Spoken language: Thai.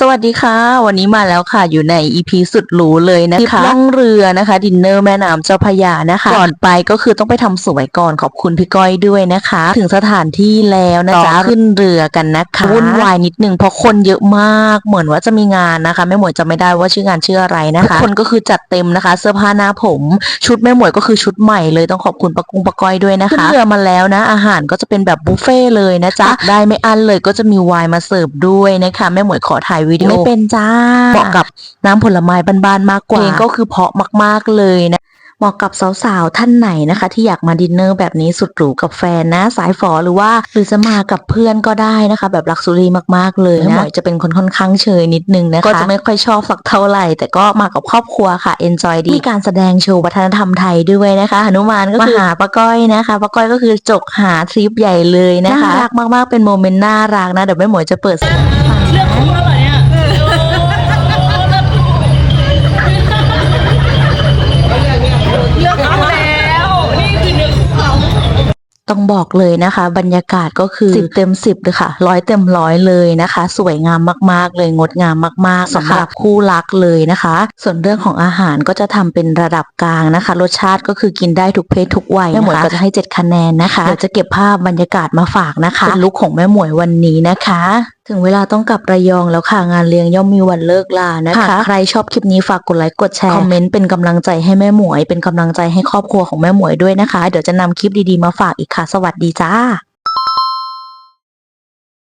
สวัสดีค่ะ วันนี้มาแล้วค่ะอยู่ใน EP สุดหรูเลยนะคะล่องเรือนะคะดินเนอร์แม่น้ำเจ้าพระยานะคะ ก่อนไปก็คือต้องไปทำสวยก่อนขอบคุณพี่ก้อยด้วยนะคะ ถึงสถานที่แล้วนะจ๊ะขึ้นเรือกันนะคะวุ่นวายนิดนึงเพราะคนเยอะมากเหมือนว่าจะมีงานนะคะแม่หมวยจะไม่ได้ว่าชื่องานชื่ออะไรนะคะทุกคนก็คือจัดเต็มนะคะ เสื้อผ้าหน้าผม ชุดแม่หมวยก็คือชุดใหม่เลยต้องขอบคุณปะกุ้งปะก้อยด้วยนะคะขึ้นเรือมาแล้วนะ อาหารก็จะเป็นแบบบุฟเฟ่ต์เลยนะจ๊ะตักได้ไม่อั้นเลยก็จะมีไวน์มาเสิร์ฟด้วยนะคะแม่หมวยขอถ่ายวิดีโอไม่เป็นจ้าเหมาะกับน้ำผลไม้บ้านๆมากกว่าเพลงก็คือเพราะมากๆเลยนะเหมาะกับสาวๆท่านไหนนะคะ ที่อยากมาดินเนอร์แบบนี้สุดหรูกับแฟนนะ สายฝอหรือว่าหรือจะมากับเพื่อนก็ได้นะคะ แบบลักซ์รี่มากๆเลยนะหมวยจะเป็นคนค่อนข้างเชยนิดนึงนะคะก็จะไม่ค่อยชอบสักเท่าไหร่ แต่ก็มากับครอบครัวค่ะ enjoy ดีมีการแสดงโชว์วัฒนธรรมไทยด้วยนะคะหนุมานก็คือมาหาป้าก้อยนะคะป้าก้อยก็คือจกหาทริปใหญ่เลยนะคะน่ารักมากๆเป็นโมเมนต์น่ารักนะเดี๋ยวแม่หมวยจะเปิดเสียงให้ฟัง ต้องบอกเลยนะคะ บรรยากาศก็คือ 10 เต็ม 10เลยค่ะร้อยเต็มร้อยเลยนะคะ สวยงามมากๆ เลยงดงามมากๆสำหรับคู่รักเลยนะคะ ส่วนเรื่องของอาหารก็จะทำเป็นระดับกลางนะคะ รสชาติก็คือกินได้ทุกเพศทุกวัยแม่หมวยก็จะให้ 7 คะแนนนะคะเดี๋ยวจะเก็บภาพบรรยากาศมาฝากนะคะเป็นลุคของแม่หมวยวันนี้นะคะ ถึงเวลาต้องกลับระยองแล้วค่ะ งานเลี้ยงย่อมมีวันเลิกลานะคะ ใครชอบคลิปนี้ฝากกดไลค์กดแชร์ คอมเมนต์เป็นกำลังใจให้แม่หมวย เป็นกำลังใจให้ครอบครัวของแม่หมวยด้วยนะคะ เดี๋ยวจะนำคลิปดีๆมาฝากอีกค่ะ สวัสดีจ้า